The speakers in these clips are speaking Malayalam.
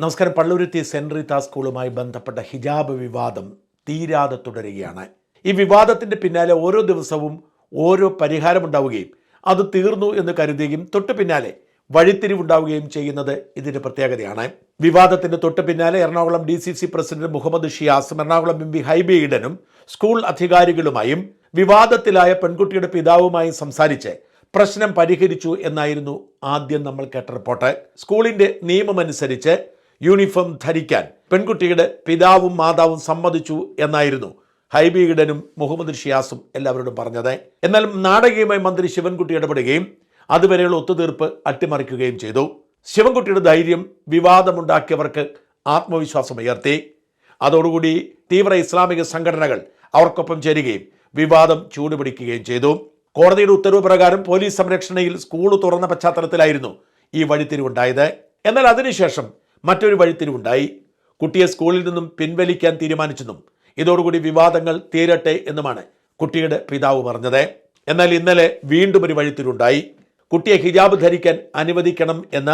നമസ്കാരം. പള്ളുരുത്തി സെന്റ് റീത്ത സ്കൂളുമായി ബന്ധപ്പെട്ട ഹിജാബ് വിവാദം തീരാതെ തുടരുകയാണ്. ഈ വിവാദത്തിന്റെ പിന്നാലെ ഓരോ ദിവസവും ഓരോ പരിഹാരമുണ്ടാവുകയും അത് തീർന്നു എന്ന് കരുതുകയും തൊട്ടു പിന്നാലെ വഴിത്തിരിവുണ്ടാവുകയും ചെയ്യുന്നത് ഇതിന്റെ പ്രത്യേകതയാണ്. വിവാദത്തിന്റെ തൊട്ടു പിന്നാലെ Ernakulam D C C president Muhammad ഷിയാസും Ernakulam M P Hibi ഈഡനും സ്കൂൾ അധികാരികളുമായും വിവാദത്തിലായ പെൺകുട്ടിയുടെ പിതാവുമായും സംസാരിച്ച് പ്രശ്നം പരിഹരിച്ചു എന്നായിരുന്നു ആദ്യം നമ്മൾ കേട്ട റിപ്പോർട്ട്. സ്കൂളിന്റെ നിയമമനുസരിച്ച് യൂണിഫോം ധരിക്കാൻ പെൺകുട്ടിയുടെ പിതാവും മാതാവും സമ്മതിച്ചു എന്നായിരുന്നു. ഹൈബി ഈഡനും മുഹമ്മദ് ഷിയാസും എല്ലാവരോടും പറഞ്ഞത്. എന്നാൽ നാടകീയമായി മന്ത്രി ശിവൻകുട്ടി ഇടപെടുകയും അതുവരെയുള്ള ഒത്തുതീർപ്പ് അട്ടിമറിക്കുകയും ചെയ്തു. ശിവൻകുട്ടിയുടെ ധൈര്യം വിവാദമുണ്ടാക്കിയവർക്ക് ആത്മവിശ്വാസം ഉയർത്തി. അതോടുകൂടി തീവ്ര ഇസ്ലാമിക സംഘടനകൾ അവർക്കൊപ്പം ചേരുകയും വിവാദം ചൂടുപിടിക്കുകയും ചെയ്തു. കോടതിയുടെ ഉത്തരവ് പ്രകാരം പോലീസ് സംരക്ഷണയിൽ സ്കൂൾ തുറന്ന പശ്ചാത്തലത്തിലായിരുന്നു ഈ വഴിത്തിരിവുണ്ടായത്. എന്നാൽ അതിനുശേഷം മറ്റൊരു വഴിത്തിരിവുണ്ടായി. കുട്ടിയെ സ്കൂളിൽ നിന്നും പിൻവലിക്കാൻ തീരുമാനിച്ചെന്നും ഇതോടുകൂടി വിവാദങ്ങൾ തീരട്ടെ എന്നുമാണ് കുട്ടിയുടെ പിതാവ് പറഞ്ഞത്. എന്നാൽ ഇന്നലെ വീണ്ടും ഒരു വഴിത്തിരിവുണ്ടായി. കുട്ടിയെ ഹിജാബ് ധരിക്കാൻ അനുവദിക്കണം എന്ന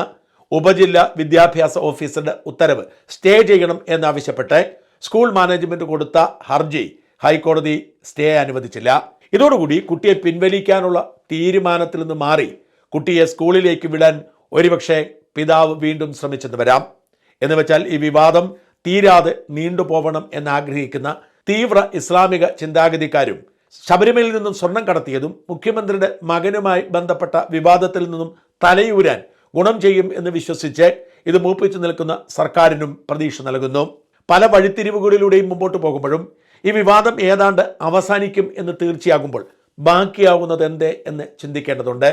ഉപജില്ലാ വിദ്യാഭ്യാസ ഓഫീസറുടെ ഉത്തരവ് സ്റ്റേ ചെയ്യണം എന്നാവശ്യപ്പെട്ട് സ്കൂൾ മാനേജ്മെന്റ് കൊടുത്ത ഹർജി ഹൈക്കോടതി സ്റ്റേ അനുവദിച്ചില്ല. ഇതോടുകൂടി കുട്ടിയെ പിൻവലിക്കാനുള്ള തീരുമാനത്തിൽ നിന്ന് മാറി കുട്ടിയെ സ്കൂളിലേക്ക് വിടാൻ ഒരുപക്ഷെ പിതാവ് വീണ്ടും ശ്രമിച്ചെന്ന് വരാം. എന്ന് വെച്ചാൽ ഈ വിവാദം തീരാതെ നീണ്ടുപോകണം എന്നാഗ്രഹിക്കുന്ന തീവ്ര ഇസ്ലാമിക ചിന്താഗതിക്കാരും ശബരിമലയിൽ നിന്നും സ്വർണം കടത്തിയതും മുഖ്യമന്ത്രിയുടെ മകനുമായി ബന്ധപ്പെട്ട വിവാദത്തിൽ നിന്നും തലയൂരാൻ ഗുണം ചെയ്യും എന്ന് വിശ്വസിച്ച് ഇത് മൂപ്പിച്ചു നിൽക്കുന്ന സർക്കാരിനും പ്രതീക്ഷ നൽകുന്നു. പല വഴിത്തിരിവുകളിലൂടെയും മുമ്പോട്ട് പോകുമ്പോഴും ഈ വിവാദം ഏതാണ്ട് അവസാനിക്കും എന്ന് തീർച്ചയാകുമ്പോൾ ബാക്കിയാവുന്നത് എന്തേ എന്ന് ചിന്തിക്കേണ്ടതുണ്ട്.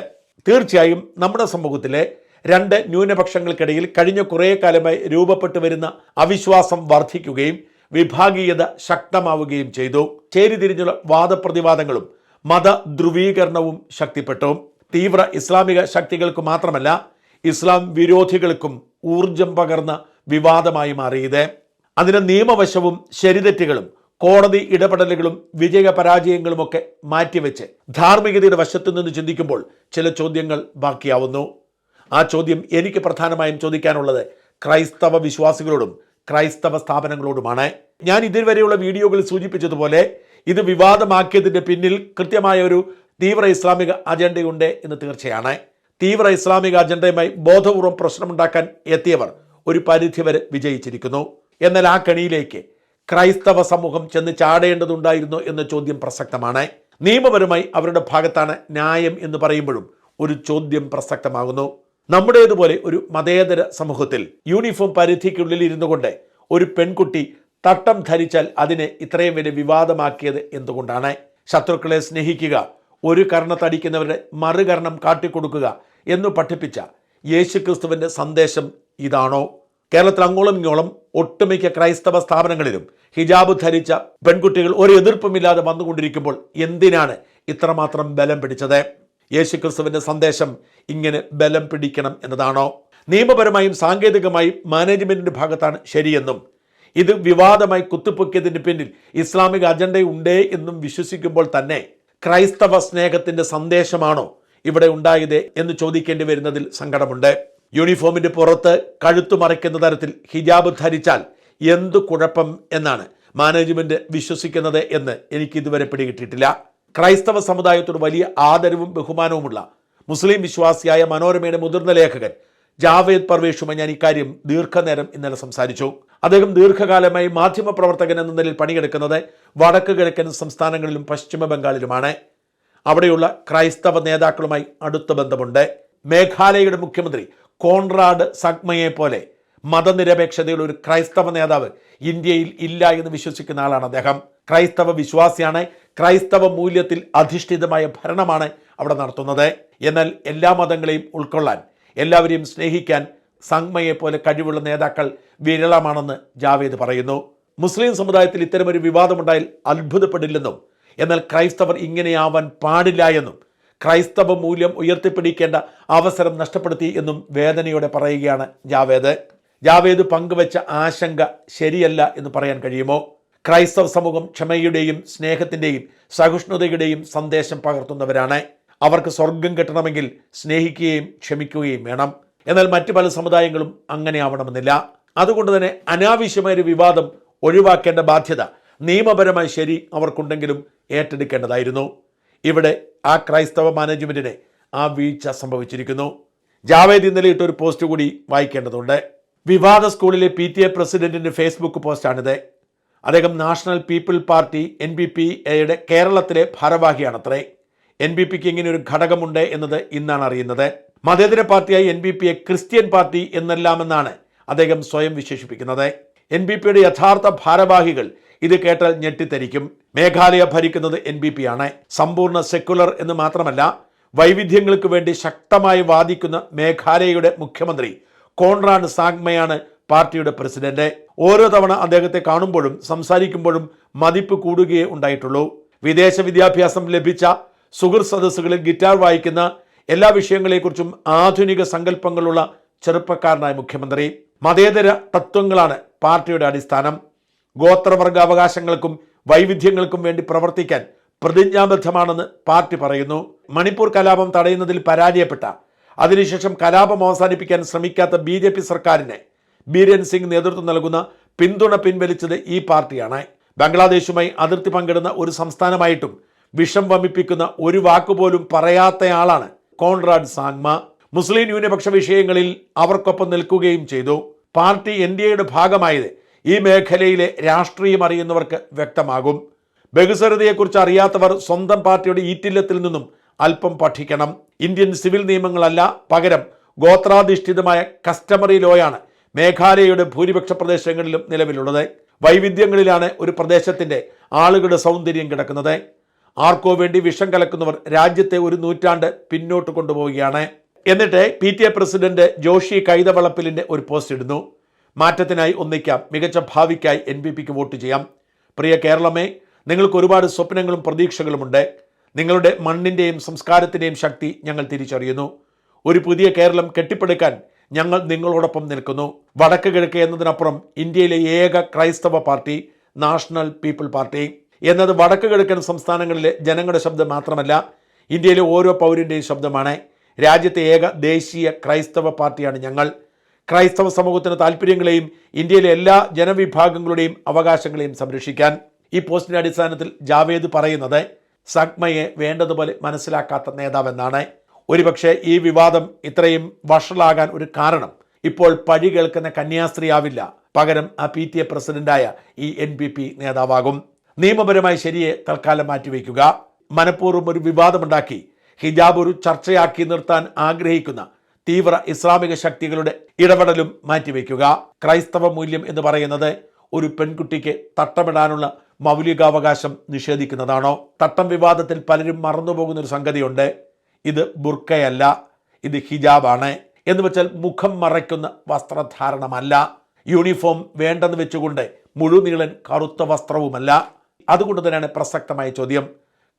തീർച്ചയായും നമ്മുടെ സമൂഹത്തിലെ രണ്ട് ന്യൂനപക്ഷങ്ങൾക്കിടയിൽ കഴിഞ്ഞ കുറേ കാലമായി രൂപപ്പെട്ടു വരുന്ന അവിശ്വാസം വർദ്ധിക്കുകയും വിഭാഗീയത ശക്തമാവുകയും ചെയ്തു. ചേരിതിരിഞ്ഞുള്ള വാദപ്രതിവാദങ്ങളും മത ധ്രുവീകരണവും ശക്തിപ്പെട്ടു. തീവ്ര ഇസ്ലാമിക ശക്തികൾക്ക് മാത്രമല്ല ഇസ്ലാം വിരോധികൾക്കും ഊർജം പകർന്ന വിവാദമായി മാറിയത്. അതിന് നിയമവശവും ശരിതെറ്റുകളും കോടതി ഇടപെടലുകളും വിജയപരാജയങ്ങളുമൊക്കെ മാറ്റിവെച്ച് ധാർമ്മികതയുടെ വശത്തു നിന്ന് ചിന്തിക്കുമ്പോൾ ചില ചോദ്യങ്ങൾ ബാക്കിയാവുന്നു. ആ ചോദ്യം എനിക്ക് പ്രധാനമായും ചോദിക്കാനുള്ളത് ക്രൈസ്തവ വിശ്വാസികളോടും ക്രൈസ്തവ സ്ഥാപനങ്ങളോടുമാണ്. ഞാൻ ഇതുവരെയുള്ള വീഡിയോകളിൽ സൂചിപ്പിച്ചതുപോലെ ഇത് വിവാദമാക്കിയതിന്റെ പിന്നിൽ കൃത്യമായ ഒരു തീവ്ര ഇസ്ലാമിക അജണ്ടയുണ്ട് എന്ന് തീർച്ചയാണ്. തീവ്ര ഇസ്ലാമിക അജണ്ടയുമായി ബോധപൂർവം പ്രശ്നമുണ്ടാക്കാൻ എത്തിയവർ ഒരു പരിധിവരെ വിജയിച്ചിരിക്കുന്നു. എന്നാൽ ആ കണിയിലേക്ക് ക്രൈസ്തവ സമൂഹം ചെന്ന് ചാടേണ്ടതുണ്ടായിരുന്നു എന്ന ചോദ്യം പ്രസക്തമാണ്. നിയമപരമായി അവരുടെ ഭാഗത്താണ് ന്യായം എന്ന് പറയുമ്പോഴും ഒരു ചോദ്യം പ്രസക്തമാകുന്നു. നമ്മുടേതുപോലെ ഒരു മതേതര സമൂഹത്തിൽ യൂണിഫോം പരിധിക്കുള്ളിൽ ഇരുന്നു കൊണ്ട് ഒരു പെൺകുട്ടി തട്ടം ധരിച്ചാൽ അതിനെ ഇത്രയും വലിയ വിവാദമാക്കിയത് എന്തുകൊണ്ടാണ്? ശത്രുക്കളെ സ്നേഹിക്കുക ഒരു കർണത്തടിക്കുന്നവരുടെ മറുകരണം കാട്ടിക്കൊടുക്കുക എന്ന് പഠിപ്പിച്ച യേശുക്രിസ്തുവിന്റെ സന്ദേശം ഇതാണോ? കേരളത്തിൽ അങ്ങോളം ഇങ്ങോളം ഒട്ടുമിക്ക ക്രൈസ്തവ സ്ഥാപനങ്ങളിലും ഹിജാബ് ധരിച്ച പെൺകുട്ടികൾ ഒരു എതിർപ്പുമില്ലാതെ വന്നുകൊണ്ടിരിക്കുമ്പോൾ എന്തിനാണ് ഇത്രമാത്രം ബലം പിടിച്ചത്? യേശുക്രിസ്തുവിന്റെ സന്ദേശം ഇങ്ങനെ ബലം പിടിക്കണം എന്നതാണോ? നിയമപരമായും സാങ്കേതികമായും മാനേജ്മെന്റിന്റെ ഭാഗത്താണ് ശരിയെന്നും ഇത് വിവാദമായി കുത്തിപ്പൊക്കിയതിന് പിന്നിൽ ഇസ്ലാമിക അജണ്ടയുണ്ടേ എന്നും വിശ്വസിക്കുമ്പോൾ തന്നെ ക്രൈസ്തവ സ്നേഹത്തിന്റെ സന്ദേശമാണോ ഇവിടെ ഉണ്ടായത് എന്ന് ചോദിക്കേണ്ടി വരുന്നതിൽ സങ്കടമുണ്ട്. യൂണിഫോമിന്റെ പുറത്ത് കഴുത്തു മറയ്ക്കുന്ന തരത്തിൽ ഹിജാബ് ധരിച്ചാൽ എന്തു കുഴപ്പം എന്നാണ് മാനേജ്മെന്റ് വിശ്വസിക്കുന്നത് എന്ന് എനിക്ക് ഇതുവരെ പിടികിട്ടിയിട്ടില്ല. ക്രൈസ്തവ സമുദായത്തോട് വലിയ ആദരവും ബഹുമാനവുമുള്ള മുസ്ലിം വിശ്വാസിയായ മനോരമയുടെ മുതിർന്ന ലേഖകൻ ജാവേദ് പർവേഷുമായി ഞാൻ ഇക്കാര്യം ദീർഘനേരം ഇന്നലെ സംസാരിച്ചു. അദ്ദേഹം ദീർഘകാലമായി മാധ്യമപ്രവർത്തകൻ എന്ന നിലയിൽ പണിയെടുക്കുന്നത് വടക്ക് കിഴക്കൻ സംസ്ഥാനങ്ങളിലും പശ്ചിമ ബംഗാളിലുമാണ്. അവിടെയുള്ള ക്രൈസ്തവ നേതാക്കളുമായി അടുത്ത ബന്ധമുണ്ട്. മേഘാലയയുടെ മുഖ്യമന്ത്രി കോൺറാഡ് സഗ്മയെ പോലെ മതനിരപേക്ഷതയുള്ള ഒരു ക്രൈസ്തവ നേതാവ് ഇന്ത്യയിൽ ഇല്ല എന്ന് വിശ്വസിക്കുന്ന ആളാണ് അദ്ദേഹം. ക്രൈസ്തവ വിശ്വാസിയാണ് ക്രൈസ്തവ മൂല്യത്തിൽ അധിഷ്ഠിതമായ ഭരണമാണ് അവിടെ നടത്തുന്നത്. എന്നാൽ എല്ലാ മതങ്ങളെയും ഉൾക്കൊള്ളാൻ എല്ലാവരെയും സ്നേഹിക്കാൻ സംഗ്മയെ പോലെ കഴിവുള്ള നേതാക്കൾ വിരളമാണെന്ന് ജാവേദ് പറയുന്നു. മുസ്ലിം സമുദായത്തിൽ ഇത്തരമൊരു വിവാദമുണ്ടായാൽ അത്ഭുതപ്പെടില്ലെന്നും എന്നാൽ ക്രൈസ്തവർ ഇങ്ങനെയാവാൻ പാടില്ല എന്നും ക്രൈസ്തവ മൂല്യം ഉയർത്തിപ്പിടിക്കേണ്ട അവസരം നഷ്ടപ്പെടുത്തി എന്നും വേദനയോടെ പറയുകയാണ് ജാവേദ്. ജാവേദ് പങ്കുവച്ച ആശങ്ക ശരിയല്ല എന്ന് പറയാൻ കഴിയുമോ? ക്രൈസ്തവ സമൂഹം ക്ഷമയുടെയും സ്നേഹത്തിന്റെയും സഹിഷ്ണുതയുടെയും സന്ദേശം പകർത്തുന്നവരാണ്. അവർക്ക് സ്വർഗം കിട്ടണമെങ്കിൽ സ്നേഹിക്കുകയും ക്ഷമിക്കുകയും വേണം. എന്നാൽ മറ്റു പല സമുദായങ്ങളും അങ്ങനെ ആവണമെന്നില്ല. അതുകൊണ്ട് തന്നെ അനാവശ്യമായൊരു വിവാദം ഒഴിവാക്കേണ്ട ബാധ്യത നിയമപരമായി ശരി അവർക്കുണ്ടെങ്കിലും ഏറ്റെടുക്കേണ്ടതായിരുന്നു. ഇവിടെ ആ ക്രൈസ്തവ മാനേജ്മെന്റിനെ ആ വീഴ്ച സംഭവിച്ചിരിക്കുന്നു. ജാവേദ് ഇന്നലെ ഇട്ടൊരു പോസ്റ്റ് കൂടി വായിക്കേണ്ടതുണ്ട്. വിവാദ സ്കൂളിലെ പി ടി എ പ്രസിഡന്റിന്റെ ഫേസ്ബുക്ക് പോസ്റ്റാണിത്. അദ്ദേഹം national people party N B P എയുടെ കേരളത്തിലെ ഭാരവാഹിയാണത്രേ. എൻ ബി പിക്ക് ഇങ്ങനെ ഒരു ഘടകമുണ്ട് എന്നത് ഇന്നാണ് അറിയുന്നത്. മതേതര പാർട്ടിയായി എൻ ബി പിയെ ക്രിസ്ത്യൻ പാർട്ടി എന്നെല്ലാമെന്നാണ് അദ്ദേഹം സ്വയം വിശേഷിപ്പിക്കുന്നത്. എൻ ബി പിയുടെ യഥാർത്ഥ ഭാരവാഹികൾ ഇത് കേട്ടാൽ ഞെട്ടിത്തരിക്കും. മേഘാലയ ഭരിക്കുന്നത് എൻ ബി പി ആണ് സമ്പൂർണ സെക്കുലർ എന്ന് മാത്രമല്ല വൈവിധ്യങ്ങൾക്ക് വേണ്ടി ശക്തമായി വാദിക്കുന്ന മേഘാലയയുടെ മുഖ്യമന്ത്രി കോൺറാഡ് സാഗ്മയാണ് പാർട്ടിയുടെ പ്രസിഡന്റ്. ഓരോ തവണ അദ്ദേഹത്തെ കാണുമ്പോഴും സംസാരിക്കുമ്പോഴും മതിപ്പ് കൂടുകയേ ഉണ്ടായിട്ടുള്ളൂ. വിദേശ വിദ്യാഭ്യാസം ലഭിച്ച സുഹൃർ സദസ്സുകളിൽ ഗിറ്റാർ വായിക്കുന്ന എല്ലാ വിഷയങ്ങളെക്കുറിച്ചും ആധുനിക സങ്കല്പങ്ങളുള്ള ചെറുപ്പക്കാരനായ മുഖ്യമന്ത്രി. മതേതര തത്വങ്ങളാണ് പാർട്ടിയുടെ അടിസ്ഥാനം. ഗോത്രവർഗ അവകാശങ്ങൾക്കും വൈവിധ്യങ്ങൾക്കും വേണ്ടി പ്രവർത്തിക്കാൻ പ്രതിജ്ഞാബദ്ധമാണെന്ന് പാർട്ടി പറയുന്നു. മണിപ്പൂർ കലാപം തടയുന്നതിൽ പരാജയപ്പെട്ട അതിനുശേഷം കലാപം അവസാനിപ്പിക്കാൻ ശ്രമിക്കാത്ത ബി സർക്കാരിന് ബീരൻ സിംഗ് നേതൃത്വം നൽകുന്ന പിന്തുണ പിൻവലിച്ചത് ഈ പാർട്ടിയാണ്. ബംഗ്ലാദേശുമായി അതിർത്തി പങ്കിടുന്ന ഒരു സംസ്ഥാനമായിട്ടും വിഷം വമിപ്പിക്കുന്ന ഒരു വാക്കുപോലും പറയാത്തയാളാണ് കോൺറാഡ് സാങ്മ. മുസ്ലിം ന്യൂനപക്ഷ വിഷയങ്ങളിൽ അവർക്കൊപ്പം നിൽക്കുകയും ചെയ്തു. പാർട്ടി എൻ ഡി എയുടെ ഭാഗമായത് ഈ മേഖലയിലെ രാഷ്ട്രീയം അറിയുന്നവർക്ക് വ്യക്തമാകും. ബഹുസരതയെക്കുറിച്ച് അറിയാത്തവർ സ്വന്തം പാർട്ടിയുടെ ഈറ്റില്ലത്തിൽ നിന്നും അല്പം പഠിക്കണം. ഇന്ത്യൻ സിവിൽ നിയമങ്ങളല്ല പകരം ഗോത്രാധിഷ്ഠിതമായ കസ്റ്റമറി ലോയാണ് മേഘാലയയുടെ ഭൂരിപക്ഷ പ്രദേശങ്ങളിലും നിലവിലുള്ളത്. വൈവിധ്യങ്ങളിലാണ് ഒരു പ്രദേശത്തിന്റെ ആളുകളുടെ സൗന്ദര്യം കിടക്കുന്നത്. ആർക്കോ വേണ്ടി വിഷം കലക്കുന്നവർ രാജ്യത്തെ ഒരു നൂറ്റാണ്ട് പിന്നോട്ട് കൊണ്ടുപോവുകയാണ്. എന്നിട്ട് P T A president Joshi കൈതവളപ്പിലിന്റെ ഒരു പോസ്റ്റ് ഇടുന്നു. മാറ്റത്തിനായി ഒന്നിക്കാം. മികച്ച ഭാവിക്കായി എൻ ബി പിക്ക് വോട്ട് ചെയ്യാം. പ്രിയ കേരളമേ നിങ്ങൾക്ക് ഒരുപാട് സ്വപ്നങ്ങളും പ്രതീക്ഷകളുമുണ്ട്. നിങ്ങളുടെ മണ്ണിന്റെയും സംസ്കാരത്തിന്റെയും ശക്തി ഞങ്ങൾ തിരിച്ചറിയുന്നു. ഒരു പുതിയ കേരളം കെട്ടിപ്പടുക്കാൻ ഞങ്ങൾ നിങ്ങളോടൊപ്പം നിൽക്കുന്നു. വടക്ക് കിഴക്ക് എന്നതിനപ്പുറം ഇന്ത്യയിലെ ഏക ക്രൈസ്തവ പാർട്ടി നാഷണൽ പീപ്പിൾ പാർട്ടി. എന്നത് വടക്ക് കിഴക്കൻ സംസ്ഥാനങ്ങളിലെ ജനങ്ങളുടെ ശബ്ദം മാത്രമല്ല ഇന്ത്യയിലെ ഓരോ പൗരന്റെയും ശബ്ദമാണ്. രാജ്യത്തെ ഏക ദേശീയ ക്രൈസ്തവ പാർട്ടിയാണ് ഞങ്ങൾ. ക്രൈസ്തവ സമൂഹത്തിന് താല്പര്യങ്ങളെയും ഇന്ത്യയിലെ എല്ലാ ജനവിഭാഗങ്ങളുടെയും അവകാശങ്ങളെയും സംരക്ഷിക്കാൻ ഈ പോസ്റ്റിന്റെ അടിസ്ഥാനത്തിൽ ജാവേദ് പറയുന്നത് സഗ്മയെ വേണ്ടതുപോലെ മനസ്സിലാക്കാത്ത നേതാവെന്നാണ്. ഒരുപക്ഷെ ഈ വിവാദം ഇത്രയും വഷളാകാൻ ഒരു കാരണം. ഇപ്പോൾ പഴി കേൾക്കുന്ന കന്യാസ്ത്രീയാവില്ല. പകരം ആ പി ടി എ പ്രസിഡന്റായ ഈ എൻ പി പി നേതാവാകും. നിയമപരമായി ശരിയെ തൽക്കാലം മാറ്റിവെക്കുക മനഃപൂർവം ഒരു വിവാദമുണ്ടാക്കി ഹിജാബ് ഒരു ചർച്ചയാക്കി നിർത്താൻ ആഗ്രഹിക്കുന്ന തീവ്ര ഇസ്ലാമിക ശക്തികളുടെ ഇടപെടലും മാറ്റിവെക്കുക ക്രൈസ്തവ മൂല്യം എന്ന് പറയുന്നത് ഒരു പെൺകുട്ടിക്ക് തട്ടമിടാനുള്ള മൗലികാവകാശം നിഷേധിക്കുന്നതാണോ? തട്ടം വിവാദത്തിൽ പലരും മറന്നുപോകുന്ന ഒരു സംഗതിയുണ്ട്. ഇത് ബുർക്കയല്ല ഇത് ഹിജാബാണ് എന്ന് വെച്ചാൽ മുഖം മറയ്ക്കുന്ന വസ്ത്രധാരണമല്ല. യൂണിഫോം വേണ്ടെന്ന് വെച്ചുകൊണ്ട് മുഴുനീളൻ കറുത്ത വസ്ത്രവുമല്ല. അതുകൊണ്ട് തന്നെയാണ് പ്രസക്തമായ ചോദ്യം.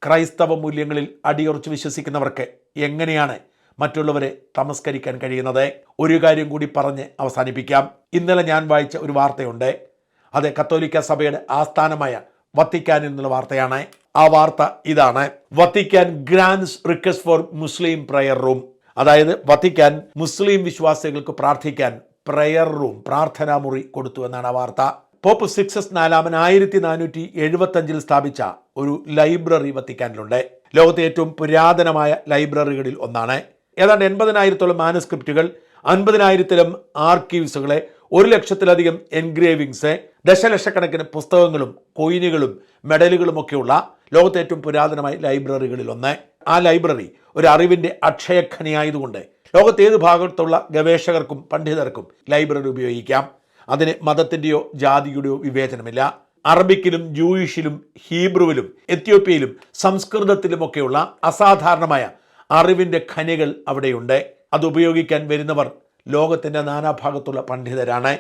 ക്രൈസ്തവ മൂല്യങ്ങളിൽ അടിയുറച്ച് വിശ്വസിക്കുന്നവർക്ക് എങ്ങനെയാണ് മറ്റുള്ളവരെ തമസ്കരിക്കാൻ കഴിയുന്നത്? ഒരു കാര്യം കൂടി പറഞ്ഞ് അവസാനിപ്പിക്കാം. ഇന്നലെ ഞാൻ വായിച്ച ഒരു വാർത്തയുണ്ട്. അത് കത്തോലിക്ക സഭയുടെ ആസ്ഥാനമായ വത്തിക്കാനിൽ നിന്നുള്ള വാർത്തയാണ്. ആ വാർത്ത ഇതാണ്. Vatican grants request for Muslim prayer room അതായത് വത്തിക്കാൻ മുസ്ലിം വിശ്വാസികൾക്ക് പ്രാർത്ഥിക്കാൻ പ്രയർ റൂം പ്രാർത്ഥനാ മുറി കൊടുത്തു എന്നാണ് ആ വാർത്ത. പോപ്പ് സിക്സസ് നാലാമൻ ആയിരത്തി നാനൂറ്റി എഴുപത്തഞ്ചിൽ സ്ഥാപിച്ച ഒരു ലൈബ്രറി വത്തിക്കാനിലുണ്ട്. ലോകത്തെ ഏറ്റവും പുരാതനമായ ലൈബ്രറികളിൽ ഒന്നാണ്. ഏതാണ്ട് എൺപതിനായിരത്തോളം മാനസ്ക്രിപ്റ്റുകൾ അൻപതിനായിരത്തിലും ആർക്കീവ്സുകളെ ഒരു ലക്ഷത്തിലധികം എൻഗ്രേവിങ്സ് ദശലക്ഷക്കണക്കിന് പുസ്തകങ്ങളും കോയിനുകളും മെഡലുകളുമൊക്കെയുള്ള ലോകത്തെ ഏറ്റവും പുരാതനമായ ലൈബ്രറികളിൽ ഒന്ന് ആ ലൈബ്രറി ഒരു അറിവിന്റെ അക്ഷയഖനിയായതുകൊണ്ട് ലോകത്തെ ഏത് ഭാഗത്തുള്ള ഗവേഷകർക്കും പണ്ഡിതർക്കും ലൈബ്രറി ഉപയോഗിക്കാം. അതിന് മതത്തിന്റെയോ ജാതിയുടെയോ വിവേചനമില്ല. അറബിക്കിലും ജൂയിഷിലും ഹീബ്രുവിലും എത്യോപ്യയിലും സംസ്കൃതത്തിലുമൊക്കെയുള്ള അസാധാരണമായ അറിവിന്റെ ഖനികൾ അവിടെയുണ്ട്. അത് ഉപയോഗിക്കാൻ വരുന്നവർ ലോകത്തിന്റെ നാനാഭാഗത്തുള്ള പണ്ഡിതരാണ്.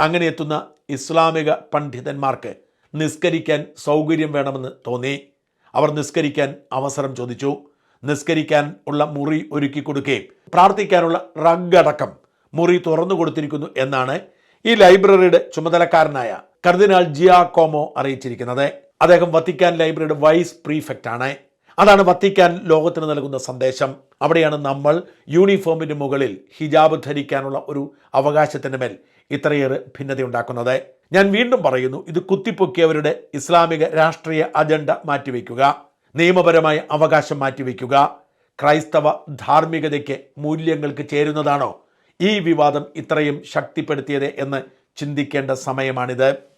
അങ്ങനെ എത്തുന്ന ഇസ്ലാമിക പണ്ഡിതന്മാർക്ക് നിസ്കരിക്കാൻ സൗകര്യം വേണമെന്ന് തോന്നി. അവർ നിസ്കരിക്കാൻ അവസരം ചോദിച്ചു. നിസ്കരിക്കാൻ ഉള്ള മുറി ഒരുക്കി കൊടുക്കുകയും പ്രാർത്ഥിക്കാനുള്ള റഗ്ഗടക്കം മുറി തുറന്നു കൊടുത്തിരിക്കുന്നു എന്നാണ് ഈ ലൈബ്രറിയുടെ ചുമതലക്കാരനായ കർദിനാൾ കോമോ അറിയിച്ചിരിക്കുന്നത്. അദ്ദേഹം വത്തിക്കാൻ ലൈബ്രറിയുടെ വൈസ് പ്രീഫെക്റ്റ് ആണ് അതാണ് വത്തിക്കാൻ ലോകത്തിന് നൽകുന്ന സന്ദേശം. അവിടെയാണ് നമ്മൾ യൂണിഫോമിന് മുകളിൽ ഹിജാബ് ധരിക്കാനുള്ള ഒരു അവകാശത്തിന്റെ മേൽ ഇത്രയേറെ ഭിന്നതയുണ്ടാക്കുന്നത്. ഞാൻ വീണ്ടും പറയുന്നു ഇത് കുത്തിപ്പൊക്കിയവരുടെ ഇസ്ലാമിക രാഷ്ട്രീയ അജണ്ട മാറ്റിവെക്കുക നിയമപരമായ അവകാശം മാറ്റിവെക്കുക. ക്രൈസ്തവ ധാർമ്മികതയ്ക്ക് മൂല്യങ്ങൾക്ക് ചേരുന്നതാണോ? ഈ വിവാദം ഇത്രയും ശക്തിപ്പെടുത്തിയത് എന്ന് ചിന്തിക്കേണ്ട സമയമാണിത്.